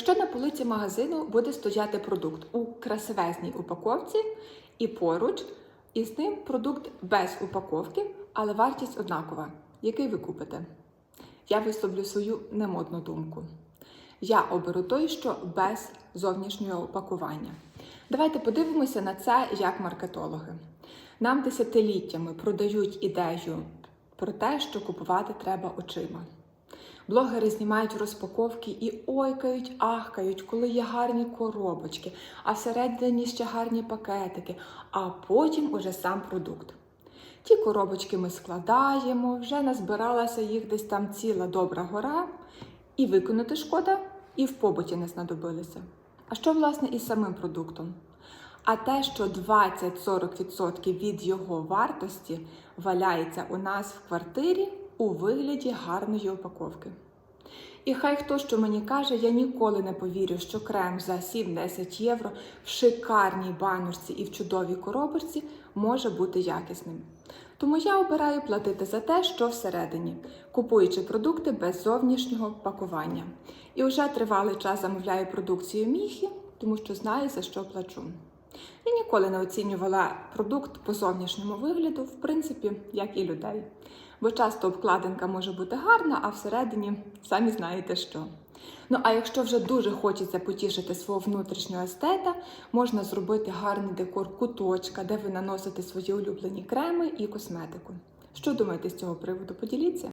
Що на полиці магазину буде стояти продукт у красивезній упаковці і поруч із ним продукт без упаковки, але вартість однакова. Який ви купите? Я висловлю свою немодну думку. Я оберу той, що без зовнішнього пакування. Давайте подивимося на це як маркетологи. Нам десятиліттями продають ідею про те, що купувати треба очима. Блогери знімають розпаковки і ойкають, ахкають, коли є гарні коробочки, а всередині ще гарні пакетики, а потім уже сам продукт. Ті коробочки ми складаємо, вже назбиралася їх десь там ціла добра гора, і виконати шкода, і в побуті не знадобилися. А що власне із самим продуктом? А те, що 20-40% від його вартості валяється у нас в квартирі у вигляді гарної упаковки. І хай хто що мені каже, я ніколи не повірю, що крем за 7-10 євро в шикарній баночці і в чудовій коробочці може бути якісним. Тому я обираю платити за те, що всередині, купуючи продукти без зовнішнього пакування. І вже тривалий час замовляю продукцію міхі, тому що знаю, за що плачу. Я ніколи не оцінювала продукт по зовнішньому вигляду, в принципі, як і людей. Бо часто обкладинка може бути гарна, а всередині самі знаєте що. Ну а якщо вже дуже хочеться потішити свого внутрішнього естета, можна зробити гарний декор куточка, де ви наносите свої улюблені креми і косметику. Що думаєте з цього приводу? Поділіться.